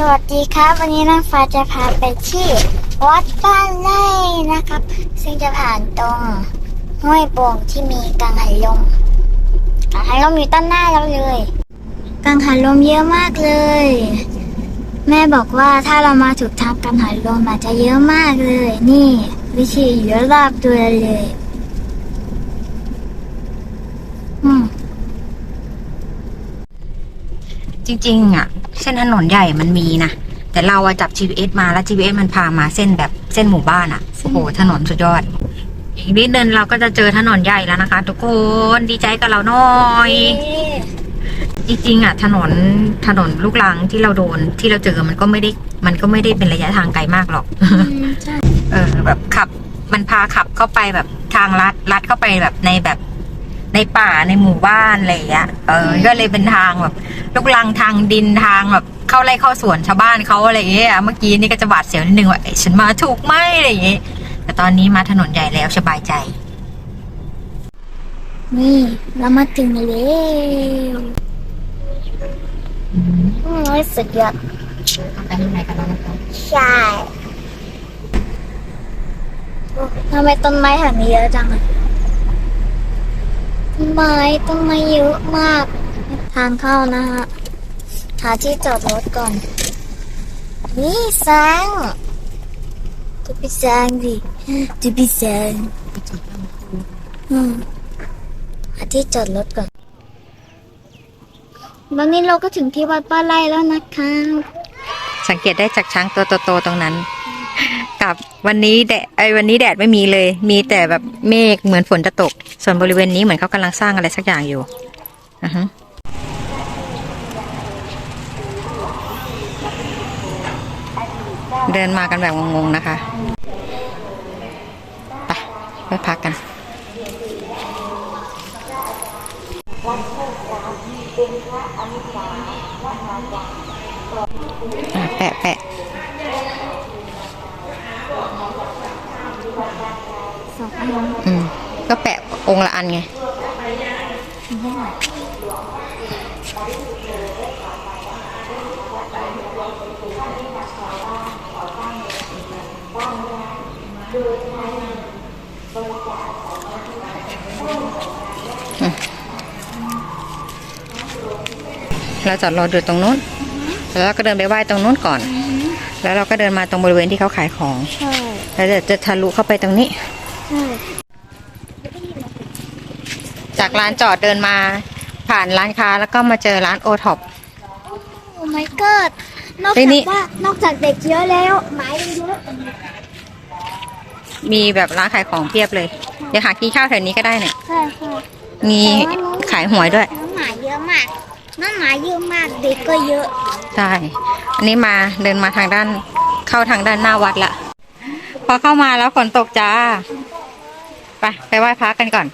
สวัสดีครับ วันนี้นางฟ้าจะพาไปที่วัดบ้านไร่นะครับ ซึ่งจะผ่านตรงห้วยโป่งที่มีกังหันลมกังหันลมอยู่ต้นหน้าเราเลย กังหันลมเยอะมากเลย แม่บอกว่าถ้าเรามาถูกทางกังหันลมอาจจะเยอะมากเลย นี่ วิธีเยอะรอบตัวเลย อืมจริงๆอะ เส้นถนนใหญ่มันมีนะ แต่เราอะจับ GPS มาแล้ว GPS มันพามาเส้นแบบเส้นหมู่บ้านอะโอ้โหถนนสุดยอด อีกนิดนึงเราก็จะเจอถนนใหญ่แล้วนะคะ ทุกคนดีใจกับเราหน่อยจริงๆอะถนนถนนลูกรังที่เราโดนที่เราเจอมันก็ไม่ได้ มันก็ไม่ได้เป็นระยะทางไกลมากหรอกใช่เออ แบบขับ มันพาขับเข้าไปแบบทางลัดลัดเข้าไปแบบในแบบในป่าในหมู่บ้านอะไรอย่างเงี้ยเออ ก็เลยเป็นทางแบบ ลูกลังทางดินทางแบบเข้าไร่เข้าสวนชาวบ้านเขาอะไรอย่างเงี้ยเมื่อกี้นี่ก็จะบาดเสียวนิดนึงว่าเอ๊ะฉันมาถูกไหมอะไรอย่างเงี้ยแต่ตอนนี้มาถนนใหญ่แล้วสบายใจ นี่เรามาถึงแล้วอืมสุดยอดไปที่ไหนกันแล้วนะคะใช่โอ้ทำไมต้นไม้แถวนี้เยอะจังอะต้นไม้ต้นไม้เยอะมาก ทางเข้านะฮะ หาที่จอดรถก่อน นี่แซงจะไปแซงดิจะไปแซงอืมหาที่จอดรถก่อนวันนี้เราก็ถึงที่วัดป้าไร่แล้วนะคะสังเกตได้จากช้างตัวโตๆตรงนั้น กับวันนี้แดดไอ้วันนี้แดดไม่มีเลย มีแต่แบบเมฆเหมือนฝนจะตก ส่วนบริเวณนี้เหมือนเขากำลังสร้างอะไรสักอย่างอยู่ อือฮึ เดินมากันแบบงงๆนะคะ ไปไปพักกันอะแปะแปะสองอันอืมก็แปะองค์ละอันไง เราจอดรอดูตรงนู้น แล้วเราก็เดินไปไหว้ตรงนู้นก่อน แล้วเราก็เดินมาตรงบริเวณที่เขาขายของใช่แล้วจะจะทะลุเข้าไปตรงนี้ ใช่จากร้านจอดเดินมาผ่านร้านค้าแล้วก็มาเจอร้านโอท็อป โอ้ my god นอกเฮ้จายนี่กว่านอกจากเด็กเยอะแล้วหมายยังเยอะมีแบบร้านขายของเพียบเลยเดี๋ยวหากินข้าวแถวนี้ก็ได้เนี่ย ใช่ใช่มีขายหวยด้วยน้องหมาเยอะมาก น้องหมาเยอะมากเด็กก็เยอะ ใช่ อันนี้มาเดินมาทางด้าน เข้าทางด้านหน้าวัดละ พอเข้ามาแล้วฝนตกจ้า ไปไปไหว้พระกันก่อน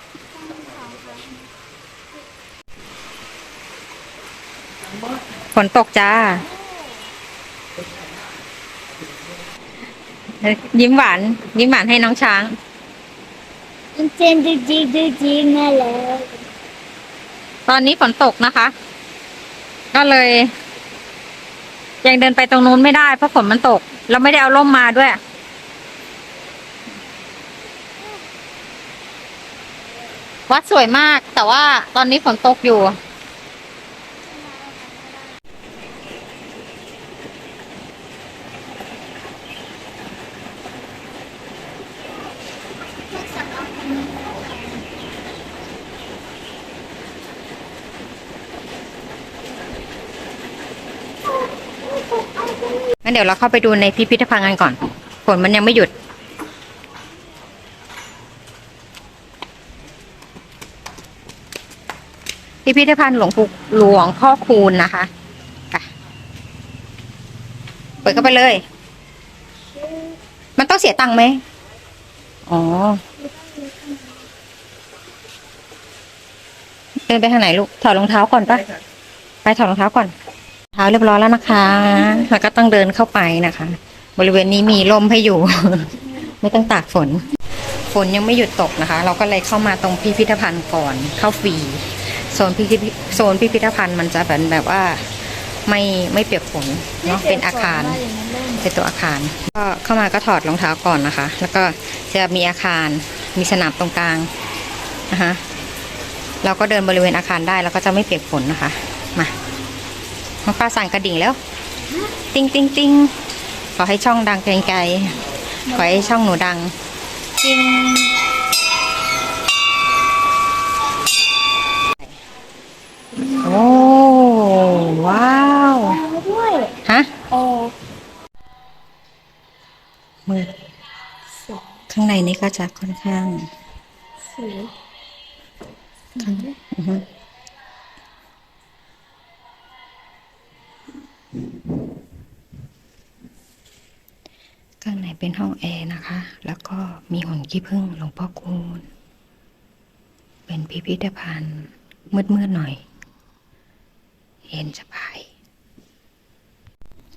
ฝนตกจ้า ยิ้มหวาน ยิ้มหวานให้น้องช้างมันเจนดูจีดูจีมาแล้วตอนนี้ฝนตกนะคะ ก็เลย ยังเดินไปตรงนู้นไม่ได้ เพราะฝนมันตก เราไม่ได้เอาร่มมาด้วย วัดสวยมาก แต่ว่าตอนนี้ฝนตกอยู่ งั้นเดี๋ยวเราเข้าไปดูในพิพิธภัณฑ์กันก่อน ฝนมันยังไม่หยุด พิพิธภัณฑ์หลวงปู่หลวงพ่อคูณนะคะเปิดเข้าไปเลย มันต้องเสียตังค์ไหม อ๋อ เดินไปทางไหนลูก ถอดรองเท้าก่อนปะไปถอดรองเท้าก่อน เท้าเรียบร้อยแล้วนะคะแล้วก็ต้องเดินเข้าไปนะคะ บริเวณนี้มีร่มให้อยู่ ไม่ต้องตากฝน ฝนยังไม่หยุดตกนะคะ เราก็เลยเข้ามาตรงพิพิธภัณฑ์ก่อน เข้าฟรี โซนพิพิธโซนพิพิธภัณฑ์มันจะเป็นแบบว่าไม่ไม่เปียกฝนเนาะ เป็นอาคาร เป็นตัวอาคาร ก็เข้ามาก็ถอดรองเท้าก่อนนะคะ แล้วก็จะมีอาคาร มีสนามตรงกลางนะคะ เราก็เดินบริเวณอาคารได้แล้วก็จะไม่เปียกฝนนะคะ มา น้องฟ้าสั่งกระดิ่งแล้ว ติ้งติ้งติ้งขอให้ช่องดังไกลๆขอให้ช่องหนูดังติ้งโอ้ว้าวด้วยฮะโอ้มืดสีข้างในนี่ก็จะค่อนข้างสีอือฮึข้างใน เป็นห้องแอร์นะคะ แล้วก็มีหุ่นขี้ผึ้งหลวงพ่อคูณ เป็นพิพิธภัณฑ์มืดๆหน่อยเย็นสบาย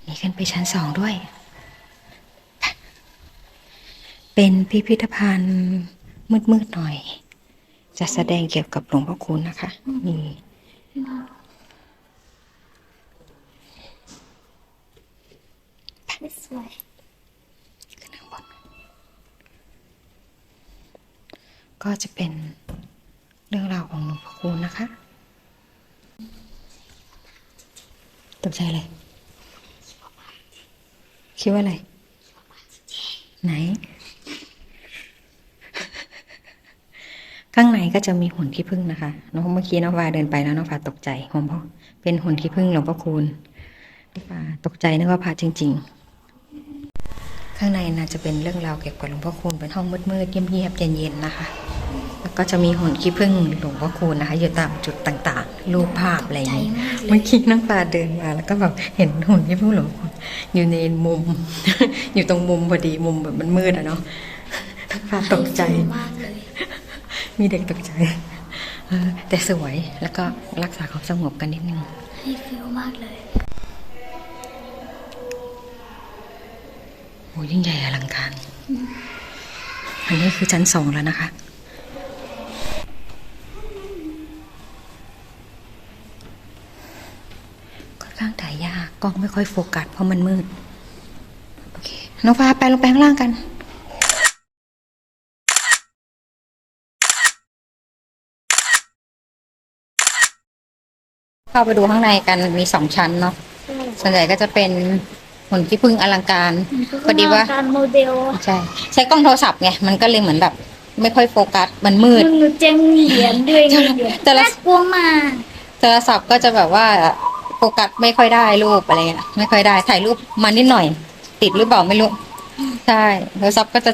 มีขึ้นไปชั้นสองด้วย เป็นพิพิธภัณฑ์มืดๆหน่อย จะแสดงเกี่ยวกับหลวงพ่อคูณนะคะมี สวย ขึ้นข้างบน ก็จะเป็นเรื่องราวของหลวงพ่อคูณนะคะตกใจอะไรคิดว่าอะไร ไหน ข้างในก็จะมีหุ่นขี้ผึ้งนะคะน้องเมื่อกี้น้องฟ้าเดินไปแล้วน้องฟ้าตกใจหลวงพ่อเป็นหุ่นขี้ผึ้งหลวงพ่อคูณน้องฟ้าตกใจนึกว่าพระจริง ๆ ข้างในน่าจะเป็นเรื่องราวเกี่ยวกับหลวงพ่อคูณเป็นห้องมืดๆเงียบๆเย็นๆนะคะ ก็จะมีหุ่นขี้ผึ้งหลวงพ่อคูณนะคะ อยู่ตามจุดต่างๆ รูปภาพอะไรอย่างนี้เมื่อกี้น้องปลาเดินมาแล้วก็แบบเห็นหุ่นขี้ผึ้งหลวงพ่อคูณอยู่ในมุม อยู่ตรงมุมพอดีมุมแบบมันมืดอะเนาะน้องปลาตกใจมากเลยมีเด็กตกใจเออแต่สวยแล้วก็รักษาความสงบกันนิดนึงให้ฟิลมากเลยโอ้ยิ่งใหญ่อลังการ อันนี้คือชั้นสองแล้วนะคะ ค่อนข้างถ่ายยาก ก ล้องไม่ค่อยโฟกัสเพราะมันมืด โอเค น้องฟ้าไปลงไปข้างล่างกันเข้าไปดูข้างในกันมีสองชั้นเนาะ ส่วนใหญ่ก็จะเป็นหุ่นขี้ผึ้งอลังการพอดีว่าการโมเดลใช่ใช้กล้องโทรศัพท์ไง มันก็เลยเหมือนแบบ ไม่ค่อยโฟกัส มันมืดหนูเจงเหรียญด้วยไงเดี๋ยวแต่ละน่ากลัวมากโทรศัพท์ก็จะแบบว่าโฟกัสไม่ค่อยได้รูปอะไรเงี้ยไม่ค่อยได้ ถ่ายรูปมานิดหน่อย ติดหรือเปล่าไม่รู้ ใช่โทรศัพท์ก็จะ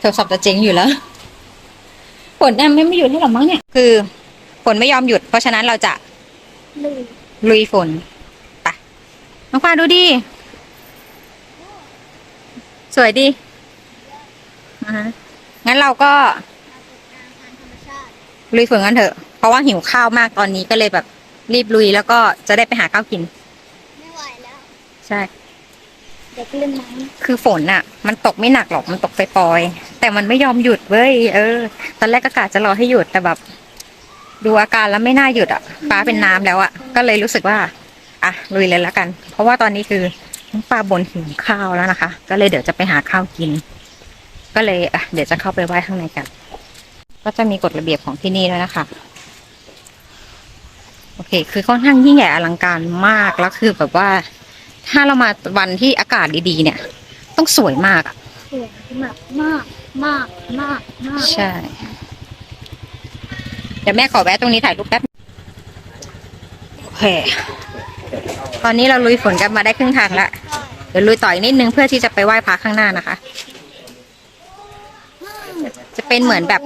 โทรศัพท์จะเจ๊งอยู่แล้วฝนเนี่ยไม่ไม่หยุดให้หรอมั้งเนี่ย คือฝนไม่ยอมหยุด เพราะฉะนั้นเราจะเลยลุยฝนไปน้องฟ้าดูดิ สวยดีอ่าฮะงั้นเราก็ลุยฝนกันเถอะ เพราะว่าหิวข้าวมากตอนนี้ก็เลยแบบ รีบลุยแล้วก็จะได้ไปหาข้าวกิน ไม่ไหวแล้ว ใช่ เด็กเล่นน้คือฝนอะมันตกไม่หนักหรอกมันตกไปปลอยๆแต่มันไม่ยอมหยุดเว้ยเออ ตอนแรกก็กะจะรอให้หยุดแต่แบบ ดูอาการแล้วไม่น่าหยุดอะฟ้าเป็นน้ำแล้วอะก็เลยรู้สึกว่าอะลุยเลยแล้วกัน เพราะว่าตอนนี้คือน้องปลาบนหิวข้าวแล้วนะคะ ก็เลยเดี๋ยวจะไปหาข้าวกิน ก็เลยอะเดี๋ยวจะเข้าไปไหว้ข้างในกัน ก็จะมีกฎระเบียบของที่นี่ด้วยนะคะ โอเค คือค่อนข้างยิ่งใหญ่อลังการมากแล้วคือแบบว่า ถ้าเรามาวันที่อากาศดีๆเนี่ย ต้องสวยมากอะำสวยมากมากมากมากมากใช่ เดี๋ยวแม่ขอแวะตรงนี้ถ่ายรูปแป๊บโอเค ตอนนี้เราลุยฝนกันมาได้ครึ่งทางแล้วเดี๋ยวลุยต่ออีกนิดนึงเพื่อที่จะไปไหว้พระข้างหน้านะคะ จะเป็นเหมือนแบบ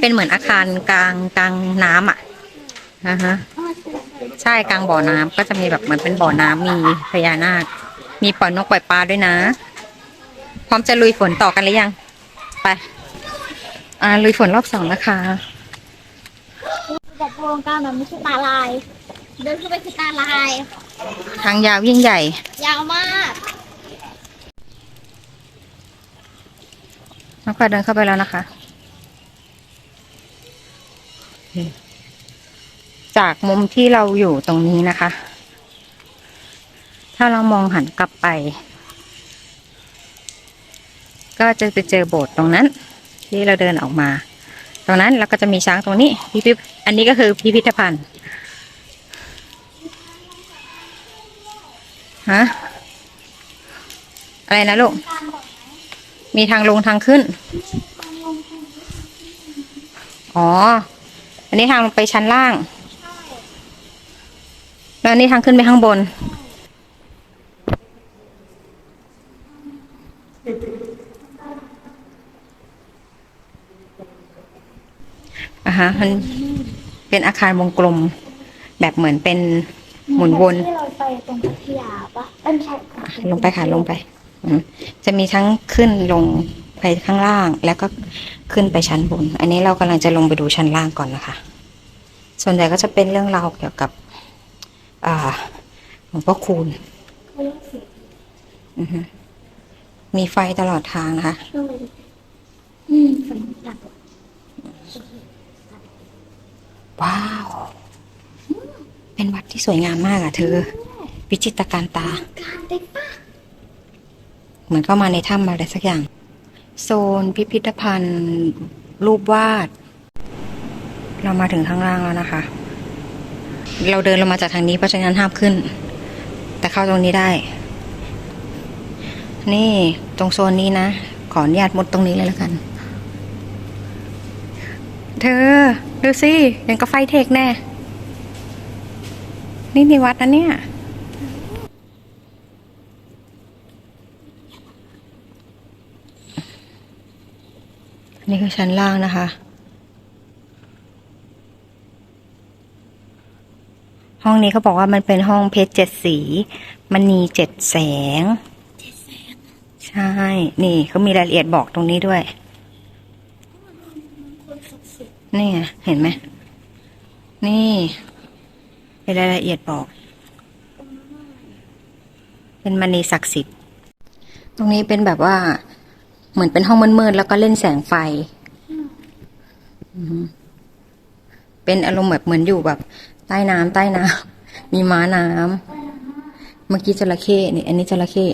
เป็นเหมือนอาคารกลางกลางน้ำอะนะฮะ ใช่กลางบ่อน้ำก็จะมีแบบเหมือนเป็นบ่อน้ำมีพญานาค มีปล่อยนกปล่อยปลาด้วยนะ พร้อมจะลุยฝนต่อกันหรือยัง ไป อ่าลุยฝนรอบสองนะคะแต่โครงการมันไม่ใช่ตาลาย เดินเข้าไปคือตาลาย ทางยาวยิ่งใหญ่ ยาวมากน้องควายเดินเข้าไปแล้วนะคะ จากมุมที่เราอยู่ตรงนี้นะคะ ถ้าเรามองหันกลับไป ก็จะไปเจอโบสถ์ตรงนั้น ที่เราเดินออกมา ตรงนั้นเราก็จะมีช้างตรงนี้พิพิอันนี้ก็คือพิพิธภัณฑ์ฮะอะไรนะลูก มีทางลงทางขึ้น อ๋อ อันนี้ทางลงไปชั้นล่าง แล้วอันนี้ทางขึ้นไปข้างบน อะฮะ มันเป็นอาคารวงกลม แบบเหมือนเป็นหมุนวน ที่เราไปตรงพัทยาปะเอ้ยไม่ใช่ลงไปค่ะลงไปอืมจะมีทั้งขึ้นลงไปข้างล่าง แล้วก็ขึ้นไปชั้นบน อันนี้เรากำลังจะลงไปดูชั้นล่างก่อนนะคะ ส่วนใหญ่ก็จะเป็นเรื่องราวเกี่ยวกับ อ่าหลวงพ่อคูณมีไฟตลอดทางนะคะว้าว เป็นวัดที่สวยงามมากอะเธอ วิจิตรการตา เหมือนเข้ามาในถ้ำอะไรสักอย่าง โซนพิพิธภัณฑ์ รูปวาด เรามาถึงข้างล่างแล้วนะคะ เราเดินลงมาจากทางนี้เพราะฉะนั้นห้ามขึ้น แต่เข้าตรงนี้ได้ นี่ตรงโซนนี้นะ ขออนุญาตมดตรงนี้เลยแล้วกัน เธอ ดูสิยังกับไฟเทคแน่ นี่ในวัดนะเนี่ยนี่คือชั้นล่างนะคะ ห้องนี้เขาบอกว่ามันเป็นห้องเพชรเจ็ดสีมันมีเจ็ดแสง ใช่ นี่เขามีรายละเอียดบอกตรงนี้ด้วย นี่ไงเห็นไหม นี่เป็นรายละเอียดบอก เป็นมณีศักดิ์สิทธิ์ ตรงนี้เป็นแบบว่า เหมือนเป็นห้องมืดๆแล้วก็เล่นแสงไฟ เป็นอารมณ์แบบเหมือนอยู่แบบ ใต้น้ำใต้น้ำมีม้าน้ำเมื่อกี้จระเข้นี่ อันนี้จระเข้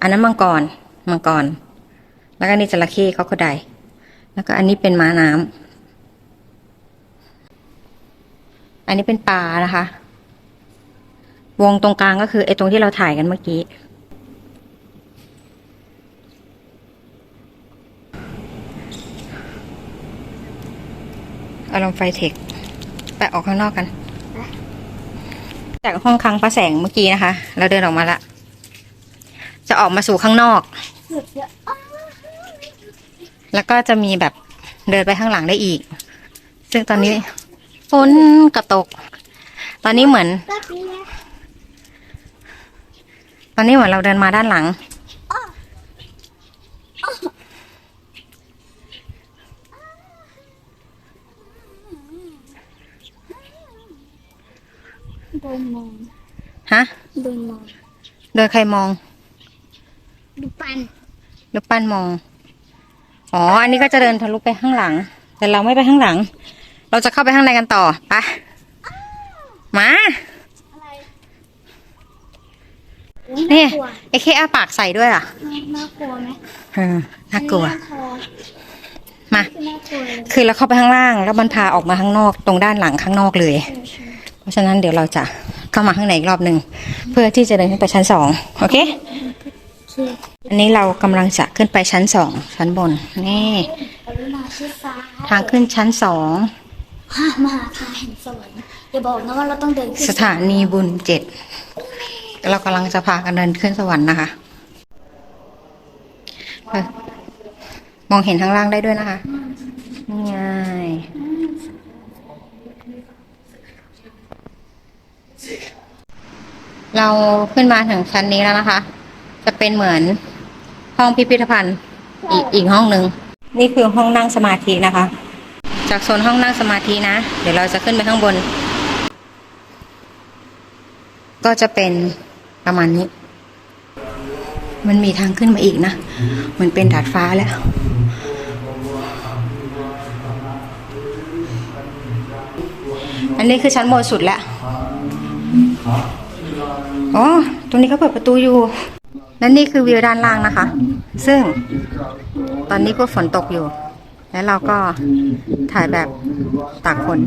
อันนั้นมังกรมังกร แล้วก็นี่จระเข้เขาก็ได้แล้วก็อันนี้เป็นม้าน้ำอันนี้เป็นปลานะคะ วงตรงกลางก็คือไอ้ตรงที่เราถ่ายกันเมื่อกี้อารมณ์ไฟเทค ไปออกข้างนอกกัน จากห้องคลังพระแสงเมื่อกี้นะคะ เราเดินออกมาละ จะออกมาสู่ข้างนอก แล้วก็จะมีแบบเดินไปข้างหลังได้อีก ซึ่งตอนนี้ฝนกระตก ตอนนี้เหมือน ตอนนี้เหมือนเราเดินมาด้านหลัง เดินมอง ฮะเดินมอง โดยใครมอง ดูปันหรือปั้นมอง อ๋อ อันนี้ก็จะเดินทะลุไปข้างหลัง แต่เราไม่ไปข้างหลัง เราจะเข้าไปข้างในกันต่อไปะมา อะไรเนี่ยากลัวไอ้เคอาปากใส่ด้วยอะน่ากลัวไหมเออน่ากลัว อันนี้น่ากลัวมา น่ากลัวเลยคือเราเข้าไปข้างล่าง แล้วมันพาออกมาข้างนอก ตรงด้านหลังข้างนอกเลยเพ ราะฉะนั้นเดี๋ยวเราจะเข้ามาข้างในอีกรอบหนึ่งเพื่อที่จะเดินขึ้นไปชั้นสองโอเคคืออันนี้เรากำลังจะขึ้นไปชั้นสองชั้นบนนี่กรุณาชิดซ้ายทางขึ้นชั้นสองฮ่ามหาทางแห่งสวรรค์อย่าบอกนะว่าเราต้องเดินขึ้นสถานีบุญเจ็ดเรากำลังจะพากันเดินขึ้นสวรรค์นะคะเออมองเห็นข้างล่างได้ด้วยนะคะนี่ไง เราขึ้นมาถึงชั้นนี้แล้วนะคะ จะเป็นเหมือนห้องพิพิธภัณฑ์อีกอีกห้องหนึ่งนี่คือห้องนั่งสมาธินะคะ จากโซนห้องนั่งสมาธินะ เดี๋ยวเราจะขึ้นไปข้างบน ก็จะเป็นประมาณนี้ มันมีทางขึ้นมาอีกนะเหมือนเป็นดาดฟ้าแล้วอันนี้คือชั้นบนสุดแล้ว อ๋อ ตรงนี้เขาเปิดประตูอยู่ และนี่คือวิวด้านล่างนะคะ ซึ่งตอนนี้ก็ฝนตกอยู่ แล้วเราก็ถ่ายแบบตากฝน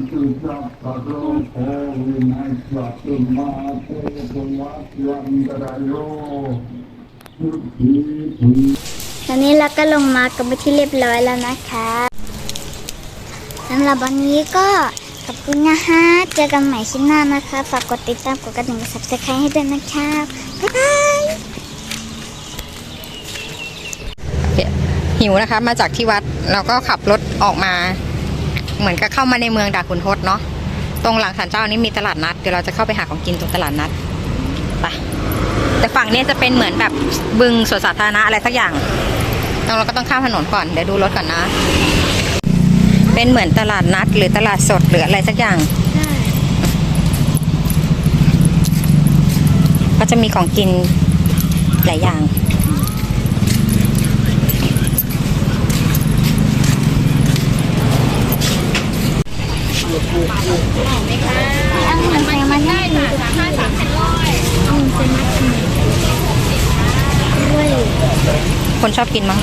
ตอนนี้เราก็ลงมากันไปที่เรียบร้อยแล้วนะคะสำหรับวันนี้ก็ ขอบคุณนะคะเจอกันใหม่ชิ้นหน้านะคะ ฝากกดติดตามกดกระดิ่งกด subscribe ให้ด้วยนะคะบ๊ายบาย หิวนะคะ มาจากที่วัดเราก็ขับรถออกมา เหมือนกับเข้ามาในเมืองดาขุนทดเนาะ ตรงหลังศาลเจ้านี้มีตลาดนัด เดี๋ยวเราจะเข้าไปหาของกินตรงตลาดนัดไปแต่ฝั่งนี้จะเป็นเหมือนแบบบึงสวนสาธารณะอะไรสักอย่างตรงเราก็ต้องข้ามถนนก่อน เดี๋ยวดูรถก่อนนะ เป็นเหมือนตลาดนัดหรือตลาดสดหรืออะไรสักอย่าง ก็จะมีของกินหลายอย่าง เอาเงินใส่มันได้ค่ะสามห้าสามสิบร้อยเอาเงินใส่มันด้วยคนชอบกินมั้ง